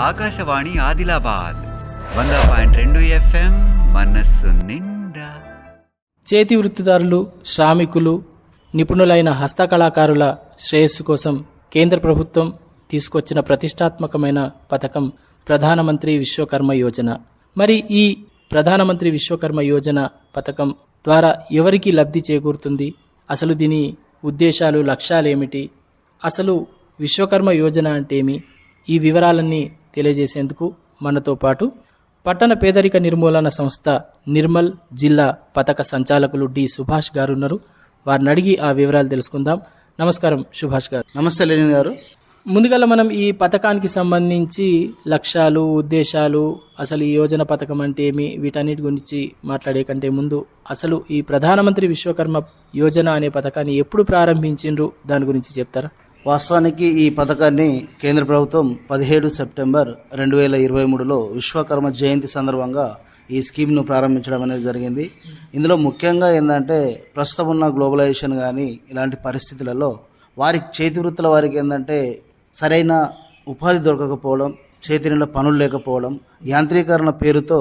ఆకాశవాణి ఆదిలాబాద్ వంద పాయింట్ రెండు ఎఫ్ఎం మనస్సు నిండా. చేతి వృత్తిదారులు శ్రామికులు నిపుణులైన హస్తకళాకారుల శ్రేయస్సు కోసం కేంద్ర ప్రభుత్వం తీసుకొచ్చిన ప్రతిష్టాత్మకమైన పథకం ప్రధానమంత్రి విశ్వకర్మ యోజన. మరి ఈ ప్రధానమంత్రి విశ్వకర్మ యోజన పథకం ద్వారా ఎవరికి లబ్ధి చేకూరుతుంది? అసలు దీని ఉద్దేశాలు లక్ష్యాలు ఏమిటి అసలు విశ్వకర్మ యోజన అంటే ఏమి ఈ వివరాలన్నీ తెలియజేసేందుకు మనతో పాటు పట్టణ పేదరిక నిర్మూలన సంస్థ నిర్మల్ జిల్లా పథక సంచాలకులు డి సుభాష్ గారు ఉన్నారు వారిని అడిగి ఆ వివరాలు తెలుసుకుందాం. నమస్కారం సుభాష్ గారు. నమస్తే లెనిన్ గారు. ముందుగల మనం ఈ పథకానికి సంబంధించి లక్ష్యాలు ఉద్దేశాలు అసలు ఈ యోజన పథకం అంటే ఏమి వీటన్నిటి గురించి మాట్లాడే కంటే ముందు అసలు ఈ ప్రధానమంత్రి విశ్వకర్మ యోజన అనే పథకాన్ని ఎప్పుడు ప్రారంభించిండ్రు? దాని గురించి చెప్తారా? వాస్తవానికి ఈ పథకాన్ని కేంద్ర ప్రభుత్వం పదిహేడు సెప్టెంబర్ రెండు వేల ఇరవై మూడులో విశ్వకర్మ జయంతి సందర్భంగా ఈ స్కీమ్ను ప్రారంభించడం అనేది జరిగింది. ఇందులో ముఖ్యంగా ఏంటంటే ప్రస్తుతం ఉన్న గ్లోబలైజేషన్ కానీ ఇలాంటి పరిస్థితులలో వారి చేతి వృత్తుల వారికి ఏంటంటే సరైన ఉపాధి దొరకకపోవడం చేతి నిండా పనులు లేకపోవడం యాంత్రీకరణ పేరుతో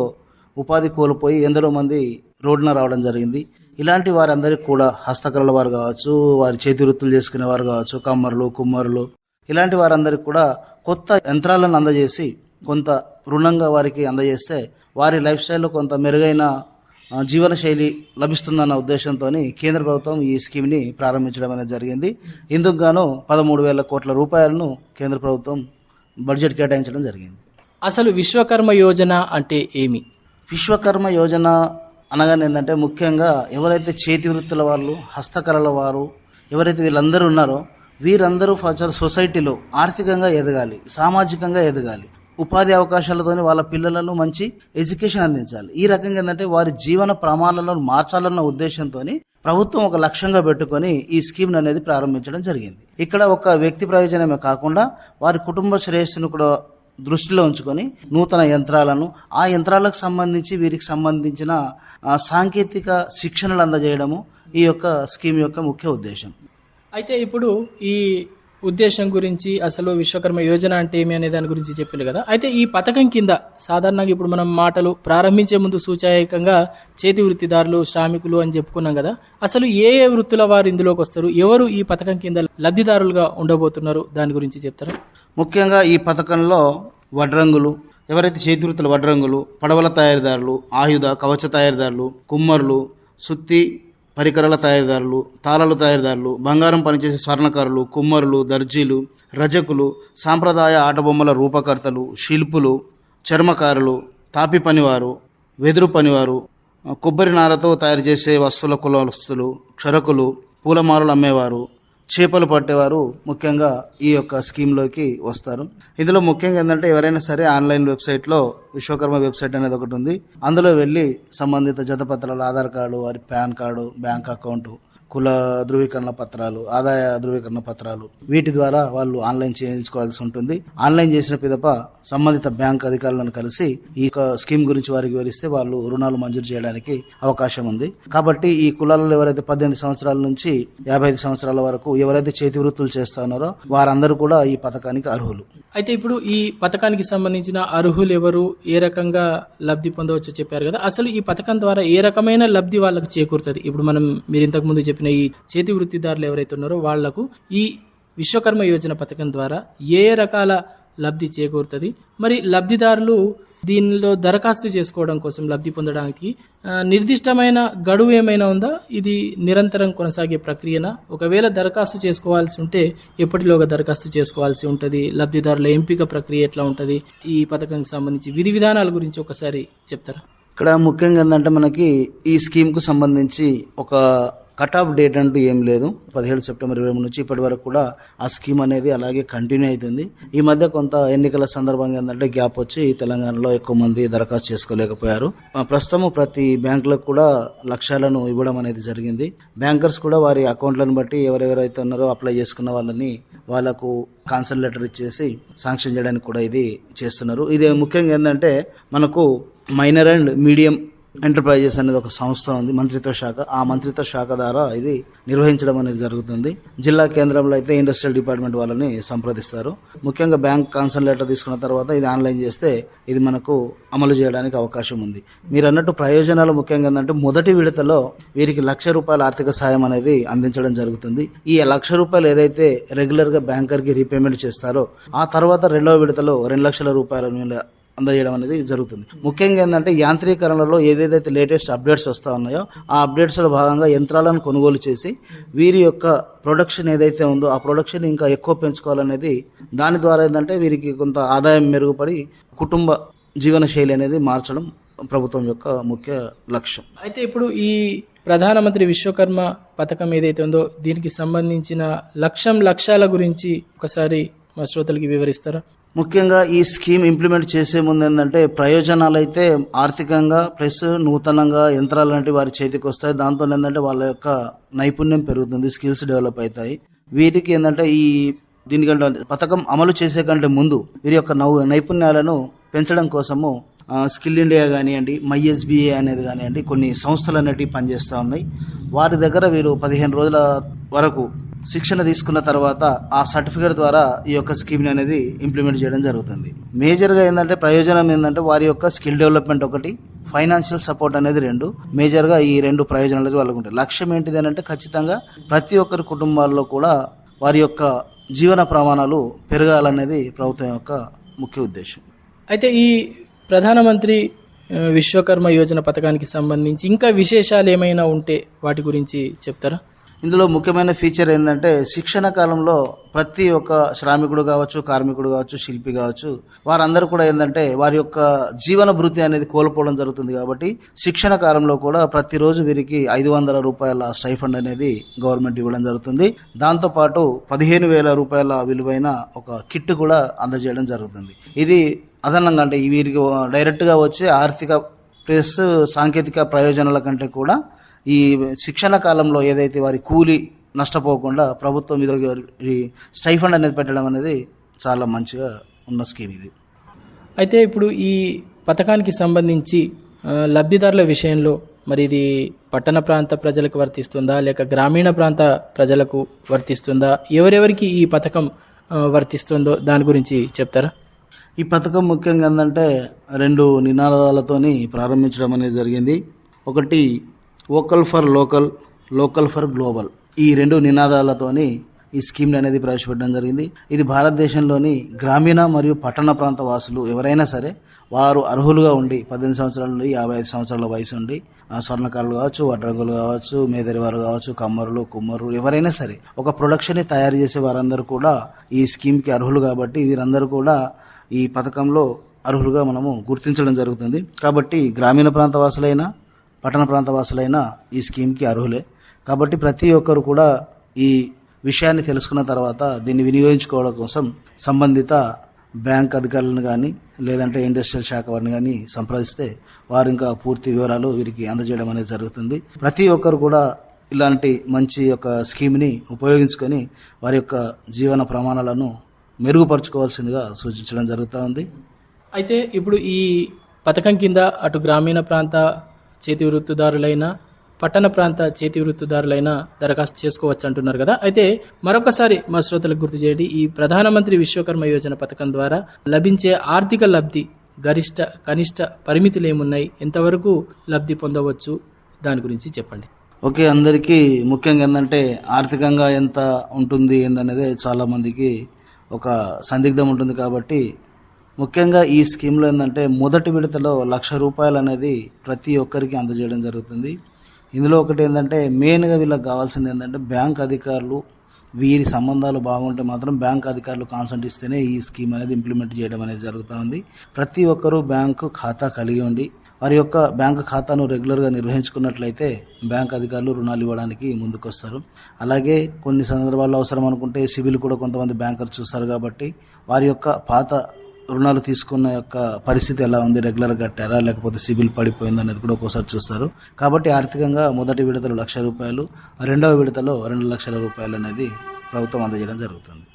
ఉపాధి కోల్పోయి ఎందరో మంది రోడ్డున రావడం జరిగింది. ఇలాంటి వారందరికీ కూడా హస్తకళల వారు కావచ్చు వారి చేతి వృత్తులు చేసుకునే వారు కావచ్చు కమ్మరులు కుమ్మరులు ఇలాంటి వారందరికీ కూడా కొత్త యంత్రాలను అందజేసి కొంత రుణంగా వారికి అందజేస్తే వారి లైఫ్ స్టైల్లో కొంత మెరుగైన ఆ, జీవన శైలి లభిస్తుందన్న ఉద్దేశంతో కేంద్ర ప్రభుత్వం ఈ స్కీమ్ని ప్రారంభించడం అనేది జరిగింది. ఇందుకు గాను పదమూడు వేల కోట్ల రూపాయలను కేంద్ర ప్రభుత్వం బడ్జెట్ కేటాయించడం జరిగింది. అసలు విశ్వకర్మ యోజన అంటే ఏమి? విశ్వకర్మ యోజన అనగానే ఏంటంటే ముఖ్యంగా ఎవరైతే చేతి వృత్తుల వాళ్ళు హస్తకళల వారు ఎవరైతే వీళ్ళందరూ ఉన్నారో వీరందరూ ఫస్ట్ సొసైటీలో ఆర్థికంగా ఎదగాలి సామాజికంగా ఎదగాలి. ఉపాధి అవకాశాలతోని వాళ్ళ పిల్లలను మంచి ఎడ్యుకేషన్ అందించాలి. ఈ రకంగా ఏంటంటే వారి జీవన ప్రమాణాలను మార్చాలన్న ఉద్దేశంతో ప్రభుత్వం ఒక లక్ష్యంగా పెట్టుకొని ఈ స్కీమ్ అనేది ప్రారంభించడం జరిగింది. ఇక్కడ ఒక వ్యక్తి ప్రయోజనమే కాకుండా వారి కుటుంబ శ్రేయస్సును కూడా దృష్టిలో ఉంచుకొని నూతన యంత్రాలను ఆ యంత్రాలకు సంబంధించి వీరికి సంబంధించిన సాంకేతిక శిక్షణలు అందజేయడము ఈ యొక్క స్కీమ్ యొక్క ముఖ్య ఉద్దేశం. అయితే ఇప్పుడు ఈ ఉద్దేశం గురించి అసలు విశ్వకర్మ యోజన అంటే ఏమి అనే దాని గురించి చెప్పింది కదా. అయితే ఈ పథకం కింద సాధారణంగా ఇప్పుడు మనం మాటలు ప్రారంభించే ముందు సూచాయకంగా చేతి వృత్తిదారులు శ్రామికులు అని చెప్పుకున్నాం కదా. అసలు ఏ ఏ వృత్తుల వారు ఇందులోకి వస్తారు? ఎవరు ఈ పథకం కింద లబ్ధిదారులుగా ఉండబోతున్నారు? దాని గురించి చెప్తారు? ముఖ్యంగా ఈ పథకంలో వడ్రంగులు ఎవరైతే చేతి వృత్తుల వడ్రంగులు పడవల తయారీదారులు ఆయుధ కవచ తయారీదారులు కుమ్మరులు సుత్తి పరికరాల తయారీదారులు తాళాలు తయారీదారులు బంగారం పనిచేసే స్వర్ణకారులు కుమ్మరులు దర్జీలు రజకులు సాంప్రదాయ ఆటబొమ్మల రూపకర్తలు శిల్పులు చర్మకారులు తాపి పనివారు వెదురు పనివారు కొబ్బరి నారతో తయారు చేసే వస్తువుల కులవస్తులు క్షరకులు పూలమాలలు అమ్మేవారు చేపలు పట్టేవారు ముఖ్యంగా ఈ యొక్క స్కీమ్లోకి వస్తారు. ఇందులో ముఖ్యంగా ఏంటంటే ఎవరైనా సరే ఆన్లైన్ వెబ్సైట్లో విశ్వకర్మ వెబ్సైట్ అనేది ఒకటి ఉంది. అందులో వెళ్ళి సంబంధిత జతపత్రాలు ఆధార్ కార్డు వారి పాన్ కార్డు బ్యాంక్ అకౌంట్ కుల ధృవీకరణ పత్రాలు ఆదాయ ధృవీకరణ పత్రాలు. వీటి ద్వారా వాళ్ళు ఆన్లైన్ చేయించుకోవాల్సి ఉంటుంది. ఆన్లైన్ చేసిన పిదప సంబంధిత బ్యాంక్ అధికారులను కలిసి ఈ స్కీమ్ గురించి వారికి వివరిస్తే వాళ్ళు రుణాలు మంజూరు చేయడానికి అవకాశం ఉంది. కాబట్టి ఈ కులాలలో ఎవరైతే పద్దెనిమిది సంవత్సరాల నుంచి యాభై ఐదు సంవత్సరాల వరకు ఎవరైతే చేతి వృత్తులు చేస్తున్నారో వారందరూ కూడా ఈ పథకానికి అర్హులు. అయితే ఇప్పుడు ఈ పథకానికి సంబంధించిన అర్హులు ఎవరు ఏ రకంగా లబ్ధి పొందవచ్చు చెప్పారు కదా. అసలు ఈ పథకం ద్వారా ఏ రకమైన లబ్ధి వాళ్ళకి చేకూరుతుంది? ఇప్పుడు మనం మీరు ఇంతకు ముందు చెప్పిన ఈ చేతి వృత్తిదారులు ఎవరైతే ఉన్నారో వాళ్ళకు ఈ విశ్వకర్మ యోజన పథకం ద్వారా ఏ రకాల లబ్ధి చేకూరుతుంది? మరి లబ్ధిదారులు దీనిలో దరఖాస్తు చేసుకోవడం కోసం లబ్ధి పొందడానికి నిర్దిష్టమైన గడువు ఏమైనా ఉందా? ఇది నిరంతరం కొనసాగే ప్రక్రియనా? ఒకవేళ దరఖాస్తు చేసుకోవాల్సి ఉంటే ఎప్పటిలోగా దరఖాస్తు చేసుకోవాల్సి ఉంటుంది? లబ్ధిదారుల ఎంపిక ప్రక్రియ ఎట్లా ఉంటుంది? ఈ పథకానికి సంబంధించి విధి విధానాల గురించి ఒకసారి చెప్తారా? ఇక్కడ ముఖ్యంగా ఏంటంటే మనకి ఈ స్కీమ్కు సంబంధించి ఒక కట్ ఆఫ్ డేట్ అంటూ ఏం లేదు. పదిహేడు సెప్టెంబర్ ఇరవై నుంచి ఇప్పటి వరకు కూడా ఆ స్కీమ్ అనేది అలాగే కంటిన్యూ అవుతుంది. ఈ మధ్య కొంత ఎన్నికల సందర్భంగా ఏంటంటే గ్యాప్ వచ్చి తెలంగాణలో ఎక్కువ మంది దరఖాస్తు చేసుకోలేకపోయారు. ప్రస్తుతం ప్రతి బ్యాంకులకు కూడా లక్ష్యాలను ఇవ్వడం అనేది జరిగింది. బ్యాంకర్స్ కూడా వారి అకౌంట్లను బట్టి ఎవరెవరైతే ఉన్నారో అప్లై చేసుకున్న వాళ్ళని వాళ్ళకు కాన్సల్ లెటర్ ఇచ్చేసి శాంక్షన్ చేయడానికి కూడా ఇది చేస్తున్నారు. ఇది ముఖ్యంగా ఏంటంటే మనకు మైనర్ అండ్ మీడియం ఎంటర్ప్రైజెస్ అనేది ఒక సంస్థ ఉంది మంత్రిత్వ శాఖ. ఆ మంత్రిత్వ శాఖ ద్వారా ఇది నిర్వహించడం అనేది జరుగుతుంది. జిల్లా కేంద్రంలో అయితే ఇండస్ట్రియల్ డిపార్ట్మెంట్ వాళ్ళని సంప్రదిస్తారు. ముఖ్యంగా బ్యాంక్ కాన్సల్ లెటర్ తీసుకున్న తర్వాత ఇది ఆన్లైన్ చేస్తే ఇది మనకు అమలు చేయడానికి అవకాశం ఉంది. మీరు అన్నట్టు ప్రయోజనాలు ముఖ్యంగా ఏంటంటే మొదటి విడతలో వీరికి లక్ష రూపాయల ఆర్థిక సాయం అనేది అందించడం జరుగుతుంది. ఈ లక్ష రూపాయలు ఏదైతే రెగ్యులర్గా బ్యాంకర్కి రీపేమెంట్ చేస్తారో ఆ తర్వాత రెండవ విడతలో రెండు లక్షల రూపాయల అందజేయడం అనేది జరుగుతుంది. ముఖ్యంగా ఏంటంటే యాంత్రీకరణలో ఏదేదైతే లేటెస్ట్ అప్డేట్స్ వస్తూ ఉన్నాయో ఆ అప్డేట్స్లో భాగంగా యంత్రాలను కొనుగోలు చేసి వీరి యొక్క ప్రొడక్షన్ ఏదైతే ఉందో ఆ ప్రొడక్షన్ ఇంకా ఎక్కువ పెంచుకోవాలనేది దాని ద్వారా ఏంటంటే వీరికి కొంత ఆదాయం మెరుగుపడి కుటుంబ జీవన శైలి అనేది మార్చడం ప్రభుత్వం యొక్క ముఖ్య లక్ష్యం. అయితే ఇప్పుడు ఈ ప్రధానమంత్రి విశ్వకర్మ పథకం ఏదైతే ఉందో దీనికి సంబంధించిన లక్ష్యం లక్ష్యాల గురించి ఒకసారి మా శ్రోతలకి వివరిస్తారా? ముఖ్యంగా ఈ స్కీమ్ ఇంప్లిమెంట్ చేసే ముందు ఏంటంటే ప్రయోజనాలు అయితే ఆర్థికంగా ప్లస్ నూతనంగా యంత్రాలు లాంటి వారి చేతికి వస్తాయి. దాంతో ఏంటంటే వాళ్ళ యొక్క నైపుణ్యం పెరుగుతుంది స్కిల్స్ డెవలప్ అవుతాయి. వీటికి ఏంటంటే ఈ దీనికంటే పథకం అమలు చేసే కంటే ముందు వీరి యొక్క నౌ నైపుణ్యాలను పెంచడం కోసము స్కిల్ ఇండియా కానివ్వండి మై ఎస్బీఏ అనేది కానివ్వండి కొన్ని సంస్థలు అనేటివి పనిచేస్తూ ఉన్నాయి. వారి దగ్గర వీరు పదిహేను రోజుల వరకు శిక్షణ తీసుకున్న తర్వాత ఆ సర్టిఫికేట్ ద్వారా ఈ యొక్క స్కీమ్ని అనేది ఇంప్లిమెంట్ చేయడం జరుగుతుంది. మేజర్గా ఏంటంటే ప్రయోజనం ఏంటంటే వారి యొక్క స్కిల్ డెవలప్మెంట్ ఒకటి ఫైనాన్షియల్ సపోర్ట్ అనేది రెండు. మేజర్గా ఈ రెండు ప్రయోజనాలకి వాళ్ళకు ఉంటాయి. లక్ష్యం ఏంటిది అని అంటే ఖచ్చితంగా ప్రతి ఒక్కరి కుటుంబాల్లో కూడా వారి యొక్క జీవన ప్రమాణాలు పెరగాలనేది ప్రభుత్వం యొక్క ముఖ్య ఉద్దేశం. అయితే ఈ ప్రధానమంత్రి విశ్వకర్మ యోజన పథకానికి సంబంధించి ఇంకా విశేషాలు ఏమైనా ఉంటే వాటి గురించి చెప్తారా? ఇందులో ముఖ్యమైన ఫీచర్ ఏంటంటే శిక్షణ కాలంలో ప్రతి ఒక్క శ్రామికుడు కావచ్చు కార్మికుడు కావచ్చు శిల్పి కావచ్చు వారందరూ కూడా ఏంటంటే వారి యొక్క జీవన భృతి అనేది కోల్పోవడం జరుగుతుంది కాబట్టి శిక్షణ కాలంలో కూడా ప్రతిరోజు వీరికి ఐదు వందల రూపాయల స్టైఫండ్ అనేది గవర్నమెంట్ ఇవ్వడం జరుగుతుంది. దాంతోపాటు పదిహేను వేల రూపాయల విలువైన ఒక కిట్ కూడా అందజేయడం జరుగుతుంది. ఇది అదనంగా అంటే వీరికి డైరెక్ట్గా వచ్చే ఆర్థిక ప్లస్ సాంకేతిక ప్రయోజనాల కంటే కూడా ఈ శిక్షణ కాలంలో ఏదైతే వారి కూలి నష్టపోకుండా ప్రభుత్వం ఇది స్టైఫండ్ అనేది పెట్టడం అనేది చాలా మంచిగా ఉన్న స్కీమ్ ఇది. అయితే ఇప్పుడు ఈ పథకానికి సంబంధించి లబ్ధిదారుల విషయంలో మరి ఇది పట్టణ ప్రాంత ప్రజలకు వర్తిస్తుందా? లేక గ్రామీణ ప్రాంత ప్రజలకు వర్తిస్తుందా? ఎవరెవరికి ఈ పథకం వర్తిస్తుందో దాని గురించి చెప్తారా? ఈ పథకం ముఖ్యంగా ఏంటంటే రెండు నినాదాలతోని ప్రారంభించడం అనేది జరిగింది. ఒకటి vocal for local local for global. ఈ రెండు నినాదాలతోని ఈ స్కీమ్ అనేది ప్రవేశపెట్టడం జరిగింది. ఇది భారతదేశంలోని గ్రామీణ మరియు పట్టణ ప్రాంత వాసులు ఎవరైనా సరే వారు అర్హులుగా ఉండి పద్దెనిమిది సంవత్సరాల నుండి యాభై ఐదు సంవత్సరాల వయసు ఉండి ఆ స్వర్ణకారులు కావచ్చు వడ్రంగులు కావచ్చు మేదరివారు కావచ్చు కమ్మరులు కుమ్మరులు ఎవరైనా సరే ఒక ప్రొడక్షన్ని తయారు చేసే వారందరూ కూడా ఈ స్కీమ్కి అర్హులు కాబట్టి వీరందరూ కూడా ఈ పథకంలో అర్హులుగా మనము గుర్తించడం జరుగుతుంది. కాబట్టి గ్రామీణ ప్రాంత వాసులైనా పట్టణ ప్రాంతవాసులైనా ఈ స్కీమ్కి అర్హులే. కాబట్టి ప్రతి ఒక్కరు కూడా ఈ విషయాన్ని తెలుసుకున్న తర్వాత దీన్ని వినియోగించుకోవడం కోసం సంబంధిత బ్యాంక్ అధికారులను కానీ లేదంటే ఇండస్ట్రియల్ శాఖ వారిని కానీ సంప్రదిస్తే వారు ఇంకా పూర్తి వివరాలు వీరికి అందజేయడం అనేది జరుగుతుంది. ప్రతి ఒక్కరు కూడా ఇలాంటి మంచి ఒక స్కీమ్ని ఉపయోగించుకొని వారి యొక్క జీవన ప్రమాణాలను మెరుగుపరుచుకోవాల్సిందిగా సూచించడం జరుగుతూ ఉంది. అయితే ఇప్పుడు ఈ పథకం కింద అటు గ్రామీణ ప్రాంత చేతి వృత్తిదారులైన పట్టణ ప్రాంత చేతి వృత్తిదారులైన దరఖాస్తు చేసుకోవచ్చు అంటున్నారు కదా. అయితే మరొకసారి మా శ్రోతలకు గుర్తు చేయండి ఈ ప్రధానమంత్రి విశ్వకర్మ యోజన పథకం ద్వారా లభించే ఆర్థిక లబ్ధి గరిష్ట కనిష్ట పరిమితులు ఏమున్నాయి ఎంతవరకు లబ్ధి పొందవచ్చు దాని గురించి చెప్పండి. ఓకే అందరికీ ముఖ్యంగా ఏంటంటే ఆర్థికంగా ఎంత ఉంటుంది ఏందనేది చాలామందికి ఒక సందిగ్ధం ఉంటుంది కాబట్టి ముఖ్యంగా ఈ స్కీమ్లో ఏంటంటే మొదటి విడతలో లక్ష రూపాయలు అనేది ప్రతి ఒక్కరికి అందజేయడం జరుగుతుంది. ఇందులో ఒకటి ఏంటంటే మెయిన్గా వీళ్ళకి కావాల్సింది ఏంటంటే బ్యాంక్ అధికారులు వీరి సంబంధాలు బాగుంటే మాత్రం బ్యాంక్ అధికారులు కాన్సెంట్ ఇస్తేనే ఈ స్కీమ్ అనేది ఇంప్లిమెంట్ చేయడం అనేది జరుగుతూ ఉంది. ప్రతి ఒక్కరూ బ్యాంకు ఖాతా కలిగి ఉండి వారి యొక్క బ్యాంకు ఖాతాను రెగ్యులర్గా నిర్వహించుకున్నట్లయితే బ్యాంక్ అధికారులు రుణాలు ఇవ్వడానికి ముందుకొస్తారు. అలాగే కొన్ని సందర్భాల్లో అవసరం అనుకుంటే సివిల్ కూడా కొంతమంది బ్యాంకర్ చూస్తారు కాబట్టి వారి యొక్క పాత రుణాలు తీసుకున్న యొక్క పరిస్థితి ఎలా ఉంది? రెగ్యులర్ కట్టారా? లేకపోతే సిబిల్ పడిపోయింది అనేది కూడా ఒక్కోసారి చూస్తారు. కాబట్టి ఆర్థికంగా మొదటి విడతలో లక్ష రూపాయలు రెండవ విడతలో రెండు లక్షల రూపాయలు అనేది ప్రభుత్వం అందజేయడం జరుగుతుంది.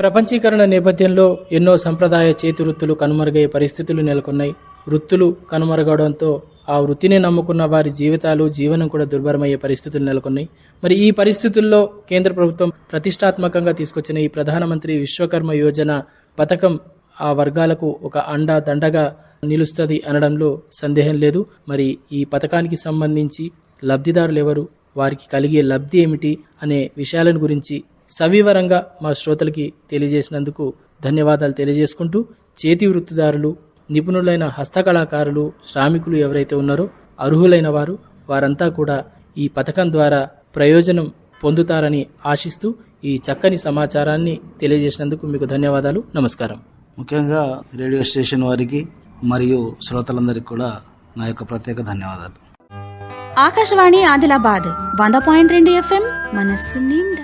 ప్రపంచీకరణ నేపథ్యంలో ఎన్నో సంప్రదాయ చేతి వృత్తులు కనుమరుగయ్యే పరిస్థితులు నెలకొన్నాయి. వృత్తులు కనుమరుగవడంతో ఆ వృత్తిని నమ్ముకున్న వారి జీవితాలు జీవనం కూడా దుర్భరమయ్యే పరిస్థితులు నెలకొన్నాయి. మరి ఈ పరిస్థితుల్లో కేంద్ర ప్రభుత్వం ప్రతిష్టాత్మకంగా తీసుకొచ్చిన ఈ ప్రధానమంత్రి విశ్వకర్మ యోజన పథకం ఆ వర్గాలకు ఒక అండ దండగా నిలుస్తుంది అనడంలో సందేహం లేదు. మరి ఈ పథకానికి సంబంధించి లబ్ధిదారులు ఎవరు? వారికి కలిగే లబ్ధి ఏమిటి? అనే విషయాలను గురించి సవివరంగా మా శ్రోతలకి తెలియజేసినందుకు ధన్యవాదాలు తెలియజేసుకుంటూ చేతి వృత్తిదారులు నిపుణులైన హస్తకళాకారులు శ్రామికులు ఎవరైతే ఉన్నారో అర్హులైన వారు వారంతా కూడా ఈ పథకం ద్వారా ప్రయోజనం పొందుతారని ఆశిస్తూ ఈ చక్కని సమాచారాన్ని తెలియజేసినందుకు మీకు ధన్యవాదాలు. నమస్కారం. ముఖ్యంగా రేడియో స్టేషన్ వారికి మరియు శ్రోతలందరికీ కూడా నా యొక్క ప్రత్యేక ధన్యవాదాలు. ఆకాశవాణి ఆదిలాబాద్ వంద పాయింట్ రెండు ఎఫ్ఎం మనస్సు నిండా.